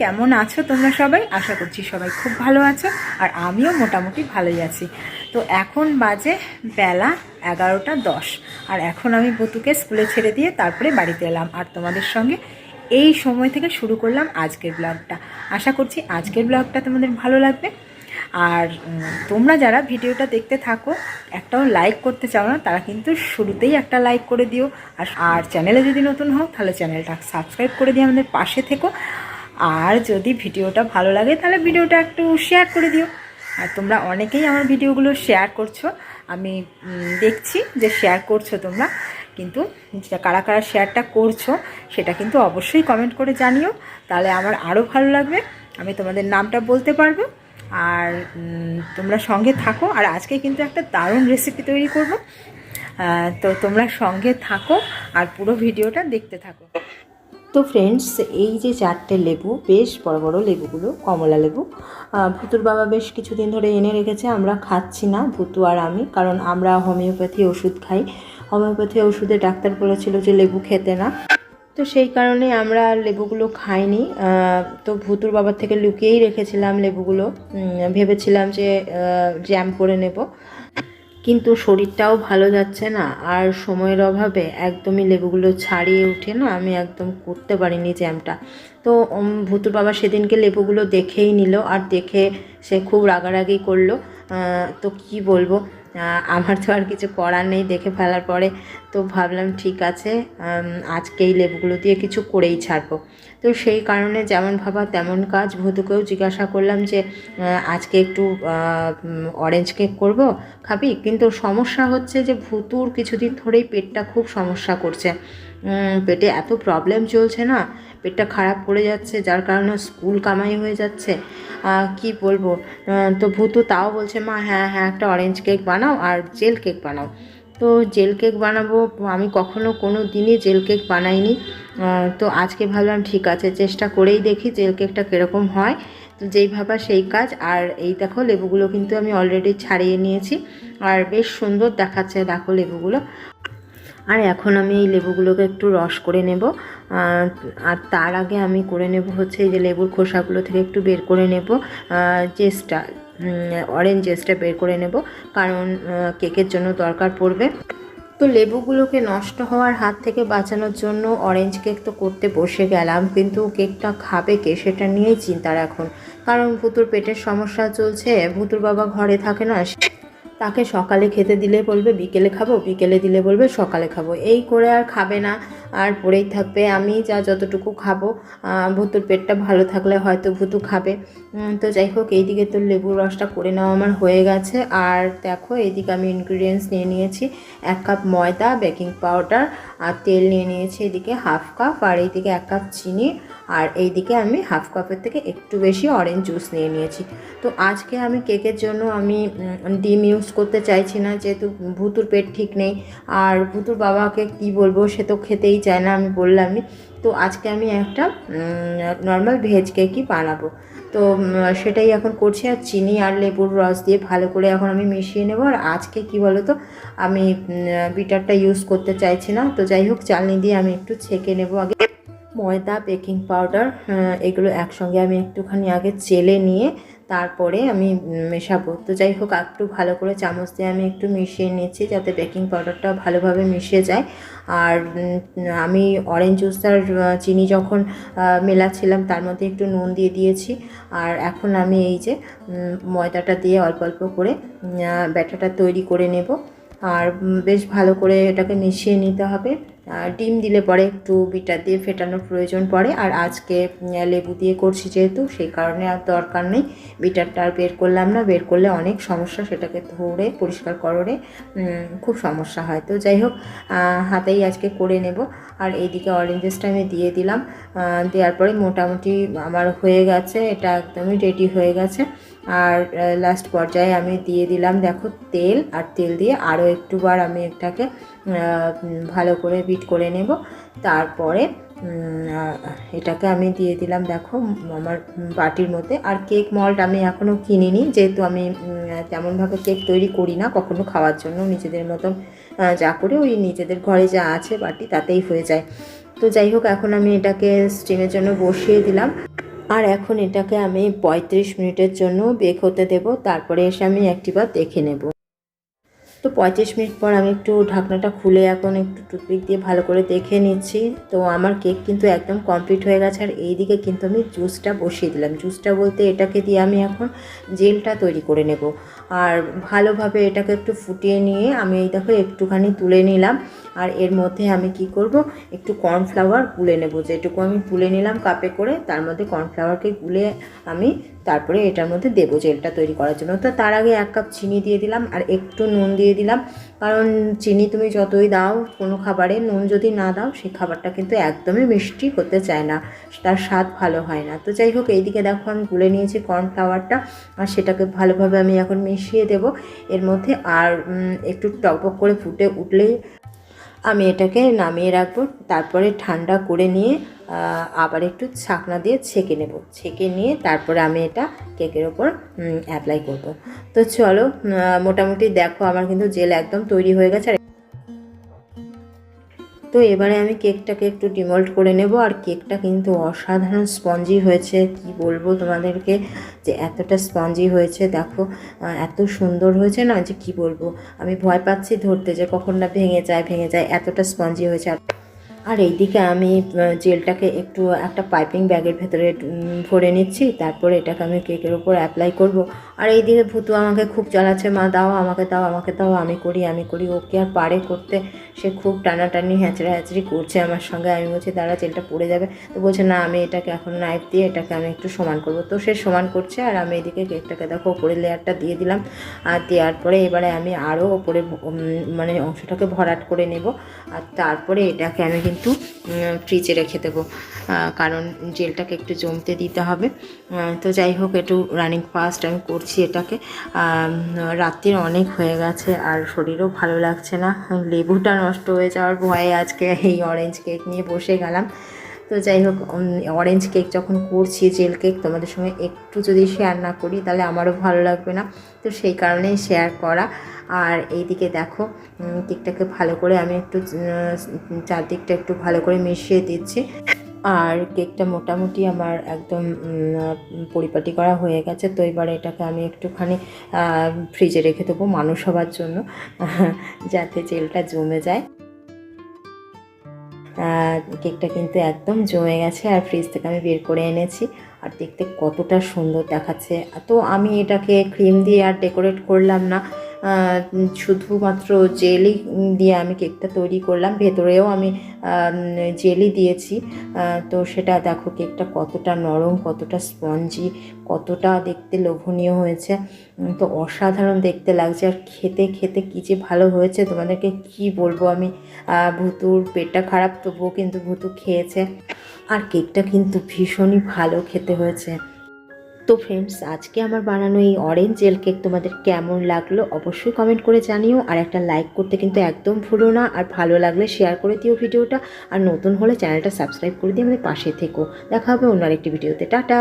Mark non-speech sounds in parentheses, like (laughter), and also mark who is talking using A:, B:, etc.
A: কেমন আছো তোমরা সবাই? আশা করছি সবাই খুব ভালো আছো আর আমিও মোটামুটি ভালোই আছি। তো এখন বাজে বেলা এগারোটা দশ আর এখন আমি বতুকে স্কুলে ছেড়ে দিয়ে তারপরে বাড়িতে এলাম আর তোমাদের সঙ্গে এই সময় থেকে শুরু করলাম আজকের ব্লগটা আশা করছি আজকের ব্লগটা তোমাদের ভালো লাগবে। আর তোমরা যারা ভিডিওটা দেখতে থাকো, একটাও লাইক করতে চাও না, তারা কিন্তু শুরুতেই একটা লাইক করে দিও। আর আর চ্যানেলে যদি নতুন হও, তাহলে চ্যানেলটা সাবস্ক্রাইব করে দিয়ে আমাদের পাশে থেকো। আর যদি ভিডিওটা ভালো লাগে, তাহলে ভিডিওটা একটু শেয়ার করে দিও। আর তোমরা অনেকেই আমার ভিডিওগুলো শেয়ার করছ। আমি দেখছি যে শেয়ার করছ তোমরা। কিন্তু যেটা কারা কারা শেয়ারটা করছ, সেটা কিন্তু অবশ্যই কমেন্ট করে জানিও। তাহলে আমার আরও ভালো লাগবে। আমি তোমাদের নামটা বলতে পারব। আর তোমরা সঙ্গে থাকো। আর আজকে কিন্তু একটা দারুণ রেসিপি তৈরি করব। তো তোমরা সঙ্গে থাকো আর পুরো ভিডিওটা দেখতে থাকো। তো ফ্রেন্ডস এই যে চারটে লেবু, বেশ বড় বড় লেবুগুলো, কমলা লেবু ভুতুর বাবা বেশ কিছুদিন ধরে এনে রেখেছে, আমরা খাচ্ছি না, ভুতু আর আমি, কারণ আমরা হোমিওপ্যাথি ওষুধ খাই। হোমিওপ্যাথি ওষুধে ডাক্তার বলেছিল যে লেবু খেতে না। তো সেই কারণে আমরা লেবুগুলো খাইনি। তো ভুতুর বাবার থেকে লুকিয়েই রেখেছিলাম লেবুগুলো। ভেবেছিলাম যে জ্যাম করে নেব। কিন্তু শরীরটাও ভালো যাচ্ছে না। আর সময়ের অভাবে একদমই লেবুগুলো ছাড়িয়ে উঠে না, আমি একদম করতে পারিনি জ্যামটা তো ভুতুর বাবা সেদিনকে লেবুগুলো দেখেই নিল। আর দেখে সে খুব রাগারাগি করল। তো কি বলব? আমার তো আর কিছু করার নেই, দেখে ফেলার পরে তো ভাবলাম ঠিক আছে আজকে এই লেবুগুলো দিয়ে কিছু করেই ছাড়বো। তো সেই কারণে যেমন ভাবা তেমন কাজ, ভূতুকেও জিজ্ঞাসা করলাম যে আজকে একটু অরেঞ্জ কেক করব, খাবি? কিন্তু সমস্যা হচ্ছে যে ভুতুর কিছুদিন ধরেই পেটটা খুব সমস্যা করছে। পেটে এত প্রবলেম চলছে না, পেটটা খারাপ করে যাচ্ছে, যার কারণে স্কুল কামাই হয়ে যাচ্ছে। কি বলব? তো ভূতু তাও বলছে, মা হ্যাঁ হ্যাঁ একটা অরেঞ্জ কেক বানাও আর জেল কেক বানাও। তো জেল কেক বানাবো, আমি কখনো কোনো দিনই জেল কেক বানাইনি। তো আজকে ভাবলাম ঠিক আছে, চেষ্টা করেই দেখি জেল কেকটা কীরকম হয়। তো যেই ভাবা সেই কাজ, আর এই দেখো লেবুগুলো কিন্তু আমি অলরেডি ছাড়িয়ে নিয়েছি। আর বেশ সুন্দর দেখাচ্ছে, দেখো লেবুগুলো। আর এখন আমি এই লেবুগুলোকে একটু রস করে নেব। আর তার আগে আমি করে নেব হচ্ছে যে লেবুর খোসাগুলো থেকে একটু বের করে নেব জেসটা অরেঞ্জ জেসটা বের করে নেব কারণ কেকের জন্য দরকার পড়বে। তো লেবুগুলোকে নষ্ট হওয়ার হাত থেকে বাঁচানোর জন্য অরেঞ্জ কেক তো করতে বসে গেলাম, কিন্তু কেকটা খাবে কে সেটা নিয়েই চিন্তার এখন। কারণ ভুতুর পেটের সমস্যা চলছে, ভুতুর বাবা ঘরে থাকে না তাকে সকালে খেতে দিলে বলবে, বিকেলে খাব, বিকেলে দিলে বলবে, সকালে খাব। এই করে আর খাবে না, আর পড়েই থাকবে। আমি যা যতটুকু খাব ভুতুর পেটটা ভালো থাকলে হয়তো ভুতু খাবে। তো যাই হোক, এইদিকে তো লেবুর রসটা করে নেওয়া আমার হয়ে গেছে। আর দেখো, এইদিকে আমি ইনগ্রিডিয়েন্টস নিয়ে নিয়েছি এক কাপ ময়দা বেকিং পাউডার আর তেল নিয়ে নিয়েছি এদিকে হাফ কাপ আর এইদিকে এক কাপ চিনি আর এই দিকে আমি হাফ কাপের থেকে একটু বেশি অরেঞ্জ জুস নিয়ে নিয়েছি। তো আজকে আমি কেকের জন্য আমি ডিম ইউজ করতে চাইছি না, যেহেতু ভুতুর পেট ঠিক নেই। আর ভুতুর বাবাকে কি বলব, সে তো খেতেই চায় না, আমি বললামই। তো আজকে আমি একটা নর্মাল ভেজ কেকই বানাবো। তো সেটাই এখন করছি, আর চিনি আর লেবুর রস দিয়ে ভালো করে এখন আমি মিশিয়ে নেব। আর আজকে কি বলো তো আমি বিটারটা ইউজ করতে চাইছি না। তো যাই হোক, চালনি দিয়ে আমি একটু ছেঁকে নেব আগে। ময়দা বেকিং পাউডার এগুলো একসঙ্গে আমি একটুখানি আগে চেলে নিয়ে তারপরে আমি মেশাবো। তো যাই হোক একটু ভালো করে চামচ দিয়ে আমি একটু মিশিয়ে নিচ্ছি যাতে বেকিং পাউডারটা ভালোভাবে মিশে যায়। আর আমি অরেঞ্জ জুস আর চিনি যখন মেলাচ্ছিলাম তার মধ্যে একটু নুন দিয়ে দিয়েছি। আর এখন আমি এই যে ময়দাটা দিয়ে অল্প অল্প করে ব্যাটাটা তৈরি করে নেব। আর বেশ ভালো করে এটাকে মিশিয়ে নিতে হবে। ডিম দিলে পরে একটু বিটার দিয়ে ফেটানোর প্রয়োজন পড়ে। আর আজকে লেবু দিয়ে করছি যেহেতু, সেই কারণে আর দরকার নেই। বিটারটা আর বের করলাম না। বের করলে অনেক সমস্যা, সেটাকে ধরে পরিষ্কার করে খুব সমস্যা হয়। তো যাই হোক হাতেই আজকে করে নেব। আর এইদিকে অরেঞ্জেসটা আমি দিয়ে দিলাম। দেওয়ার পরে মোটামুটি আমার হয়ে গেছে। এটা একদমই রেডি হয়ে গেছে। আর লাস্ট পর্যায়ে আমি দিয়ে দিলাম, দেখো, তেল। আর তেল দিয়ে আরও একটুবার আমি এটাকে ভালো করে বিট করে নেব। তারপরে এটাকে আমি দিয়ে দিলাম, দেখো, আমার বাটির মধ্যে। আর কেক মল্ট আমি এখনও কিনিনি, যেহেতু আমি তেমনভাবে কেক তৈরি করি না, কখনো খাওয়ার জন্য। নিজেদের মতন যা করে ওই নিজেদের ঘরে যা আছে বাটি, তাতেই হয়ে যায়। তো যাই হোক, এখন আমি এটাকে স্টিমের জন্য বসিয়ে দিলাম।
B: আর এখন এটাকে আমি পঁয়ত্রিশ মিনিটের জন্য বেক হতে দেব। তারপরে এসে আমি একটিবার দেখে নেব। তো পঁয়ত্রিশ মিনিট পর আমি একটু ঢাকনাটা খুলে এখন একটু টুথপিক দিয়ে ভালো করে দেখে নিচ্ছি। তো আমার কেক কিন্তু একদম কমপ্লিট হয়ে গেছে। আর এই দিকে কিন্তু আমি জুসটা বসিয়ে দিলাম। জুসটা বলতে এটাকে দিয়ে আমি এখন জেলটা তৈরি করে নেব। আর ভালোভাবে এটাকে একটু ফুটিয়ে নিয়ে আমি এই দেখো একটুখানি তুলে নিলাম। আর এর মধ্যে আমি কি করব? একটু কর্নফ্লাওয়ার গুলে নেব। যেটুকু আমি তুলে নিলাম কাপে করে, তার মধ্যে কর্নফ্লাওয়ারকে গুলে আমি তারপরে এটার মধ্যে দেবো জেলটা তৈরি করার জন্য। তো তার আগে এক কাপ চিনি দিয়ে দিলাম। আর একটু নুন দিয়ে দিলাম। কারণ চিনি তুমি যতই দাও কোনো খাবারে, নুন যদি না দাও সেই খাবারটা কিন্তু একদমই মিষ্টি হতে চায় না। তার স্বাদ ভালো হয় না। তো যাই হোক, এইদিকে দেখো আমি গুলে নিয়েছি কর্নফ্লাওয়ারটা। আর সেটাকে ভালোভাবে আমি এখন মিশিয়ে দেব। এর মধ্যে আর একটু টকবক করে ফুটে উঠলেই আমি এটাকে নামিয়ে রাখব, তারপরে ঠান্ডা করে নিয়ে আবার একটু ছাকনা দিয়ে ছেঁকে নেব। ছেঁকে নিয়ে তারপরে আমি এটা কেকের ওপর অ্যাপ্লাই করব। তো চলো মোটামুটি দেখো আমার কিন্তু জেল একদম তৈরি হয়ে গেছে। তো এবারে আমি কেকটাকে একটু ডিমল্ট করে নেব আর কেকটা কিন্তু অসাধারণ স্পঞ্জি হয়েছে। কি বলব তোমাদেরকে যে এতটা স্পঞ্জি হয়েছে, দেখো এত সুন্দর হয়েছে না যে কি বলব। আমি ভয় পাচ্ছি ধরতে যে কখন না ভেঙে যায় ভেঙে যায়, এতটা স্পঞ্জি হয়েছে। আর আর এইদিকে আমি জেলটাকে একটু একটা পাইপিং ব্যাগের ভেতরে ভরে নিচ্ছি। তারপরে এটাকে আমি কেকের ওপর অ্যাপ্লাই করব। আর এইদিকে ভুতু আমাকে খুব জ্বালাচ্ছে, মা, দাও আমাকে দাও আমাকে, দাও, আমি করি আমি করি। ওকে আর পারে করতে সে খুব টানাটানি, হ্যাঁচড়া হ্যাঁচড়ি করছে আমার সঙ্গে। আমি বলছি, দাঁড়া, জেলটা পড়ে যাবে। তো বলছে, না, আমি এটাকে এখন নাইফ দিয়ে এটাকে আমি একটু সমান করব। তো সে সমান করছে আর আমি এদিকে কেকটাকে দেখো ওপরে লেয়ারটা দিয়ে দিলাম। আর দেওয়ার পরে এবারে আমি আরও ওপরে মানে অংশটাকে ভরাট করে নেব। আর তারপরে এটাকে আমি কিন্তু ফ্রিজে রেখে দেবো। কারণ জেলটাকে একটু জমতে দিতে হবে। তো যাই হোক, একটু রানিং ফাস্ট আমি করছি। এটাকে। আম, রাত্রির অনেক হয়ে গেছে আর শরীরও ভালো লাগছে না। লেবুটা নষ্ট হয়ে যাওয়ার ভয়ে আজকে এই অরেঞ্জ কেক নিয়ে বসে গেলাম। তো যাই হোক অরেঞ্জ কেক যখন করছি জেল কেক তোমাদের সঙ্গে একটু যদি শেয়ার না করি তাহলে আমারও ভালো লাগবে না। তো সেই কারণেই শেয়ার করা। আর এইদিকে দেখো কেকটাকে ভালো করে আমি একটু চারদিকটা একটু ভালো করে মিশিয়ে দিচ্ছি। আর কেকটা মোটামুটি আমার একদম পরিপাটি করা হয়ে গেছে। তো এবারে এটাকে আমি একটুখানি ফ্রিজে রেখে দেবো মানুষ হবার জন্য, (laughs) যাতে জেলটা জমে যায়। কেকটা কিন্তু একদম জমে গেছে আর ফ্রিজ থেকে আমি বের করে এনেছি। আর দেখতে কতটা সুন্দর দেখাচ্ছে। তো আমি এটাকে ক্রিম দিয়ে আর ডেকোরেট করলাম না। শুধুমাত্র জেলি দিয়ে আমি কেকটা তৈরি করলাম। ভেতরেও আমি জেলি দিয়েছি। তো সেটা দেখো কেকটা কতটা নরম, কতটা স্পঞ্জি, কতটা দেখতে লোভনীয় হয়েছে। তো অসাধারণ দেখতে লাগছে। আর খেতে খেতে কী যে ভালো হয়েছে তোমাদেরকে কি বলব আমি। ভুতুর পেটটা খারাপ, তবুও কিন্তু ভুতু খেয়েছে। আর কেকটা কিন্তু ভীষণই ভালো খেতে হয়েছে। তো ফ্রেন্ডস আজকে আমার বানানো এই অরেঞ্জ জেল কেক তোমাদের কেমন লাগল অবশ্যই কমেন্ট করে জানিও। আর একটা লাইক করতে কিন্তু একদম ভুলো না। আর ভালো লাগলে শেয়ার করে দিও ভিডিওটা আর নতুন হলে চ্যানেলটা সাবস্ক্রাইব করে দিয়ে আমাদের পাশে থেকো। দেখা হবে অন্য আরেকটি ভিডিওতে টাটা!